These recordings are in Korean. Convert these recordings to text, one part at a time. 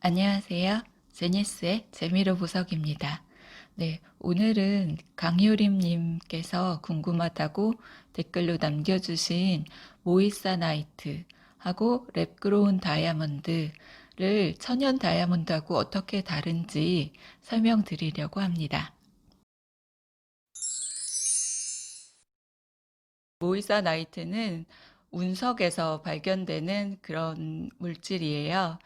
안녕하세요. 제니스의 재미로 보석입니다. 네, 오늘은 강효림님께서 궁금하다고 댓글로 남겨주신 모이사 나이트하고 랩그로운 다이아몬드를 천연 다이아몬드하고 어떻게 다른지 설명드리려고 합니다. 모이사 나이트는 운석에서 발견되는 그런 물질이에요.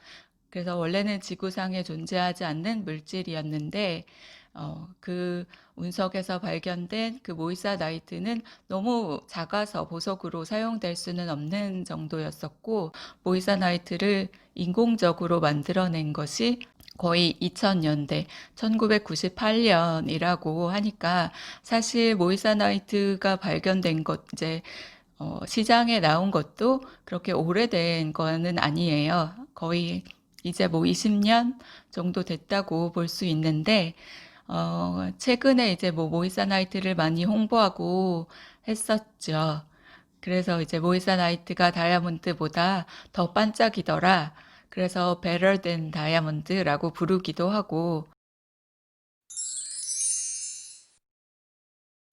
그래서 원래는 지구상에 존재하지 않는 물질이었는데, 어, 그 운석에서 발견된 그 모이사 나이트는 너무 작아서 보석으로 사용될 수는 없는 정도였었고, 모이사 나이트를 인공적으로 만들어낸 것이 거의 2000년대, 1998년이라고 하니까 사실 모이사 나이트가 발견된 것, 이제 어, 시장에 나온 것도 그렇게 오래된 거는 아니에요. 거의 이제 뭐 20년 정도 됐다고 볼 수 있는데, 어, 최근에 이제 뭐 모이사 나이트를 많이 홍보하고 했었죠. 그래서 이제 모이사 나이트가 다이아몬드보다 더 반짝이더라. 그래서 than 다이아몬드라고 부르기도 하고,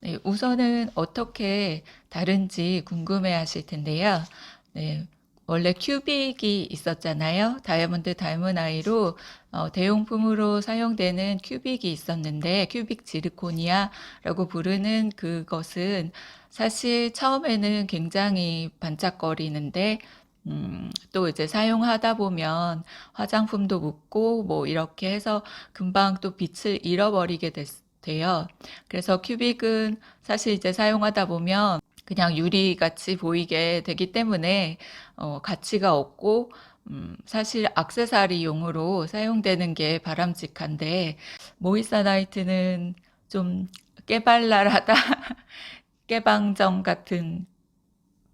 네, 우선은 어떻게 다른지 궁금해 하실 텐데요. 네, 원래 큐빅이 있었잖아요. 다이아몬드 닮은 아이로 어, 대용품으로 사용되는 큐빅이 있었는데 큐빅 지르코니아라고 부르는 그것은 사실 처음에는 굉장히 반짝거리는데 음, 또 이제 사용하다 보면 화장품도 묻고 뭐 이렇게 해서 금방 또 빛을 잃어버리게 됐, 돼요. 그래서 큐빅은 사실 이제 사용하다 보면 그냥 유리 같이 보이게 되기 때문에 어, 가치가 없고 음, 사실 액세서리용으로 사용되는 게 바람직한데 모이사나이트는 좀 깨발랄하다 깨방정 같은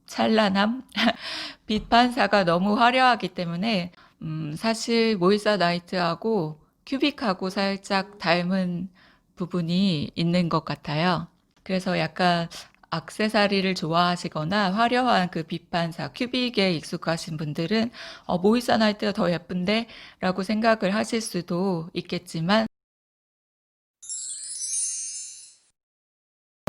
찬란함 빛 반사가 너무 화려하기 때문에 음, 사실 모이사나이트하고 큐빅하고 살짝 닮은 부분이 있는 것 같아요. 그래서 약간 액세서리를 좋아하시거나 화려한 그 빛반사, 큐빅에 익숙하신 분들은 어, 모이사나이트가 더 예쁜데? 라고 생각을 하실 수도 있겠지만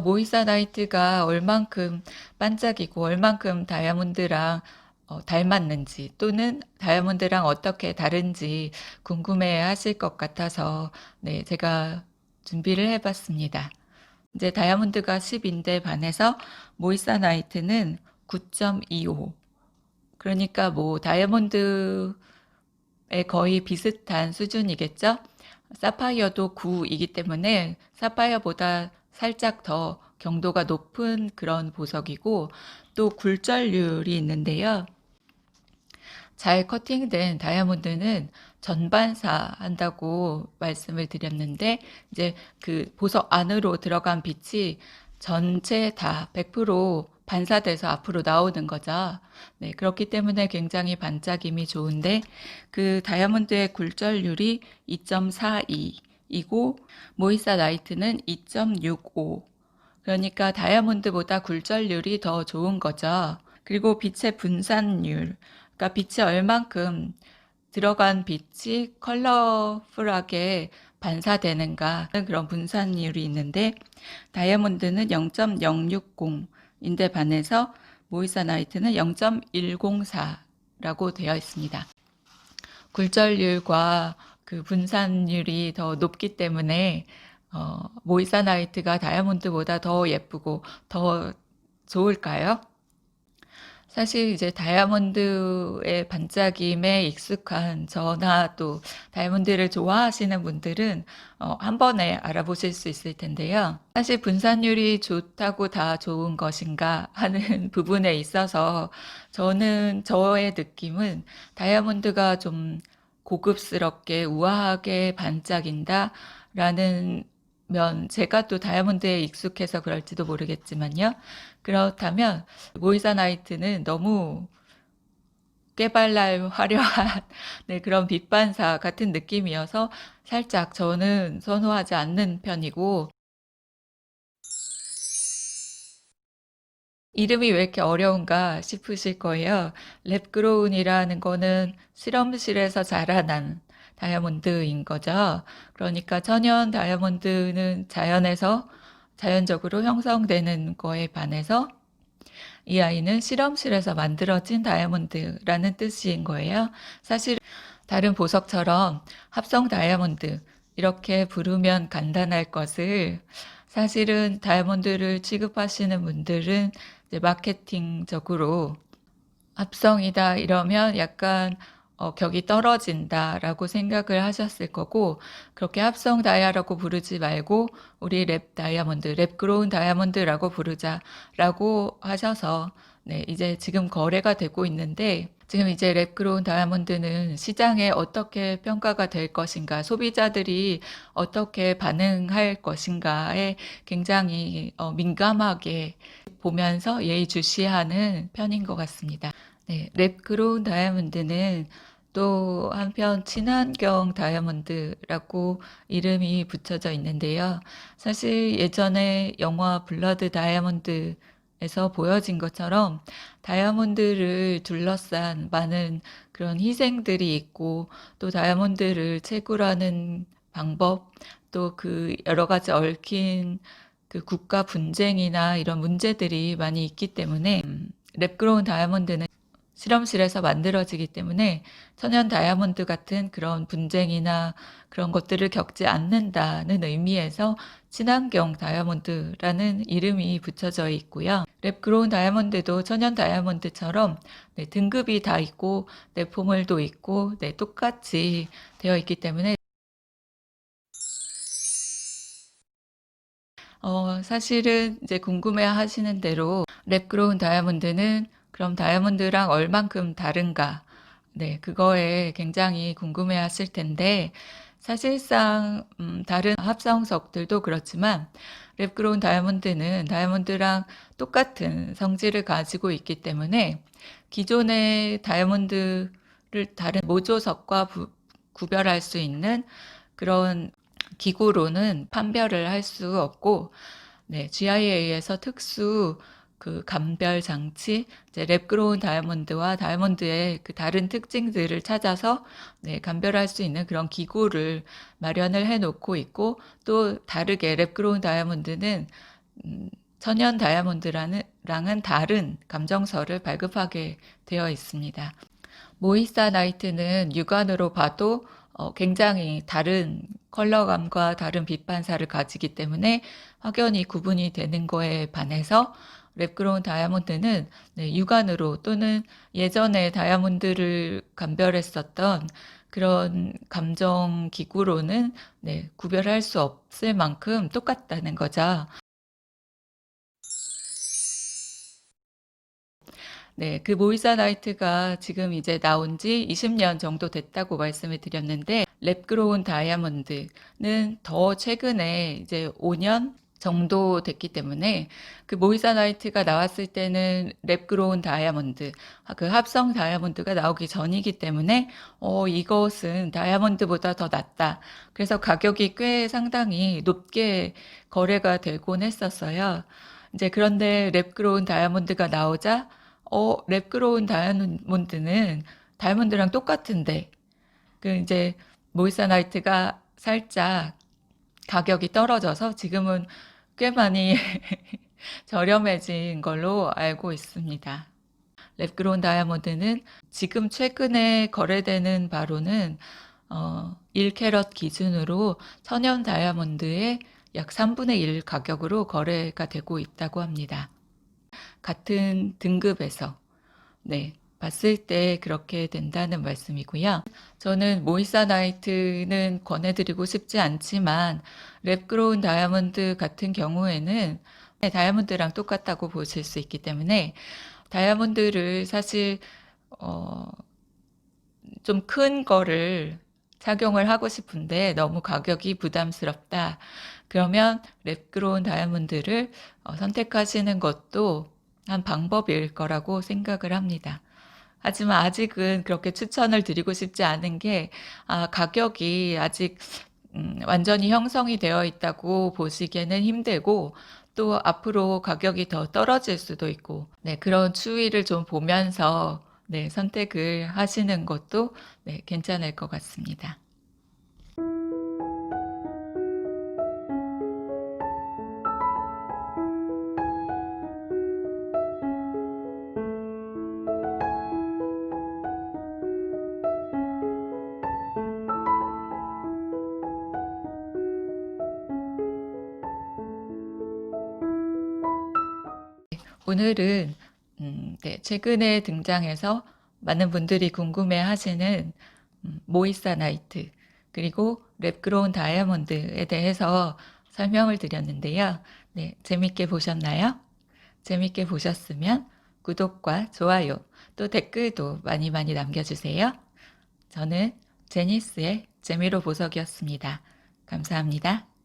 모이사 나이트가 얼만큼 반짝이고 얼만큼 다이아몬드랑 어, 닮았는지 또는 다이아몬드랑 어떻게 다른지 궁금해 하실 것 같아서 네, 제가 준비를 해봤습니다. 이제 다이아몬드가 10인데 반해서 모이사나이트는 9.25. 그러니까 뭐 다이아몬드에 거의 비슷한 수준이겠죠? 사파이어도 9이기 때문에 사파이어보다 살짝 더 경도가 높은 그런 보석이고 또 굴절률이 있는데요. 잘 커팅된 다이아몬드는 전반사 한다고 말씀을 드렸는데 이제 그 보석 안으로 들어간 빛이 전체 다 100% 반사돼서 앞으로 나오는 거죠. 네, 그렇기 때문에 굉장히 반짝임이 좋은데 그 다이아몬드의 굴절률이 2.42이고 모이사 나이트는 2.65. 그러니까 다이아몬드보다 굴절률이 더 좋은 거죠. 그리고 빛의 분산율, 그러니까 빛이 얼만큼 들어간 빛이 컬러풀하게 반사되는가 그런 분산율이 있는데 다이아몬드는 0.060인데 반해서 모이사나이트는 0.104라고 되어 있습니다. 굴절률과 그 분산율이 더 높기 때문에 어, 모이사나이트가 다이아몬드보다 더 예쁘고 더 좋을까요? 사실 이제 다이아몬드의 반짝임에 익숙한 저나 또 다이아몬드를 좋아하시는 분들은 어, 한 번에 알아보실 수 있을 텐데요. 사실 분산율이 좋다고 다 좋은 것인가 하는 부분에 있어서 저는 저의 느낌은 다이아몬드가 좀 고급스럽게 우아하게 반짝인다 라는 면 제가 또 다이아몬드에 익숙해서 그럴지도 모르겠지만요. 그렇다면 모이사 나이트는 너무 깨발랄 화려한 네, 그런 빛반사 같은 느낌이어서 살짝 저는 선호하지 않는 편이고 이름이 왜 이렇게 어려운가 싶으실 거예요. 랩그로운이라는 거는 실험실에서 자라난 다이아몬드인 거죠. 그러니까 천연 다이아몬드는 자연에서 자연적으로 형성되는 거에 반해서 이 아이는 실험실에서 만들어진 다이아몬드라는 뜻인 거예요. 사실 다른 보석처럼 합성 다이아몬드 이렇게 부르면 간단할 것을 사실은 다이아몬드를 취급하시는 분들은 마케팅적으로 합성이다 이러면 약간 어, 격이 떨어진다라고 생각을 하셨을 거고 그렇게 합성 다이아라고 부르지 말고 우리 랩 다이아몬드, 랩 그로운 다이아몬드라고 부르자라고 하셔서 네, 이제 지금 거래가 되고 있는데 지금 이제 랩 그로운 다이아몬드는 시장에 어떻게 평가가 될 것인가, 소비자들이 어떻게 반응할 것인가에 굉장히 어, 민감하게 보면서 예의주시하는 편인 것 같습니다. 네, 랩 그로운 다이아몬드는 또 한편 친환경 다이아몬드라고 이름이 붙여져 있는데요. 사실 예전에 영화 블러드 다이아몬드에서 보여진 것처럼 다이아몬드를 둘러싼 많은 그런 희생들이 있고 또 다이아몬드를 채굴하는 방법 또 그 여러 가지 얽힌 그 국가 분쟁이나 이런 문제들이 많이 있기 때문에 음, 랩그로운 다이아몬드는 실험실에서 만들어지기 때문에 천연 다이아몬드 같은 그런 분쟁이나 그런 것들을 겪지 않는다는 의미에서 친환경 다이아몬드라는 이름이 붙여져 있고요. 랩그로운 다이아몬드도 천연 다이아몬드처럼 네, 등급이 다 있고 네, 포물도 있고 네, 똑같이 되어 있기 때문에 어, 사실은 이제 궁금해 하시는 대로 랩그로운 다이아몬드는 그럼 다이아몬드랑 얼만큼 다른가? 네, 그거에 굉장히 궁금해 하실 텐데, 사실상, 음, 다른 합성석들도 그렇지만, 랩그로운 다이아몬드는 다이아몬드랑 똑같은 성질을 가지고 있기 때문에, 기존의 다이아몬드를 다른 모조석과 부- 구별할 수 있는 그런 기구로는 판별을 할 수 없고, 네, GIA에서 특수 그 감별 장치, 이제 랩그로운 다이아몬드와 다이아몬드의 그 다른 특징들을 찾아서 네, 감별할 수 있는 그런 기구를 마련을 해 놓고 있고 또 다르게 랩그로운 다이아몬드는 음, 천연 다이아몬드라는 랑은 다른 감정서를 발급하게 되어 있습니다. 모이사 나이트는 육안으로 봐도 어, 굉장히 다른 컬러감과 다른 빛 반사를 가지기 때문에 확연히 구분이 되는 거에 반해서 랩그로운 다이아몬드는 네, 육안으로 또는 예전에 다이아몬드를 감별했었던 그런 감정 기구로는 네, 구별할 수 없을 만큼 똑같다는 거죠. 네, 그 모이사나이트가 지금 이제 나온 지 20년 정도 됐다고 말씀을 드렸는데, 랩그로운 다이아몬드는 더 최근에 이제 5년 정도 됐기 때문에 그 모이사 나이트가 나왔을 때는 랩그로운 다이아몬드, 그 합성 다이아몬드가 나오기 전이기 때문에 어, 이것은 다이아몬드보다 더 낫다. 그래서 가격이 꽤 상당히 높게 거래가 되곤 했었어요. 이제 그런데 랩그로운 다이아몬드가 나오자 어, 랩그로운 다이아몬드는 다이아몬드랑 똑같은데 그 이제 모이사 나이트가 살짝 가격이 떨어져서 지금은 꽤 많이 저렴해진 걸로 알고 있습니다. 랩그로운 다이아몬드는 지금 최근에 거래되는 바로는 어, 1캐럿 기준으로 천연 다이아몬드의 약 3분의 1 가격으로 거래가 되고 있다고 합니다. 같은 등급에서 네, 봤을 때 그렇게 된다는 말씀이고요. 저는 모이사 나이트는 권해드리고 싶지 않지만 랩그로운 다이아몬드 같은 경우에는 네, 다이아몬드랑 똑같다고 보실 수 있기 때문에 다이아몬드를 사실 어, 좀 큰 거를 착용을 하고 싶은데 너무 가격이 부담스럽다. 그러면 랩그로운 다이아몬드를 어, 선택하시는 것도 한 방법일 거라고 생각을 합니다. 하지만 아직은 그렇게 추천을 드리고 싶지 않은 게, 아, 가격이 아직 음, 완전히 형성이 되어 있다고 보시기에는 힘들고, 또 앞으로 가격이 더 떨어질 수도 있고, 네, 그런 추이를 좀 보면서, 네, 선택을 하시는 것도, 네, 괜찮을 것 같습니다. 오늘은 음, 네, 최근에 등장해서 많은 분들이 궁금해 하시는 음, 모이사나이트 그리고 랩그로운 다이아몬드에 대해서 설명을 드렸는데요. 네, 재밌게 보셨나요? 재밌게 보셨으면 구독과 좋아요 또 댓글도 많이 많이 남겨주세요. 저는 제니스의 재미로 보석이었습니다. 감사합니다.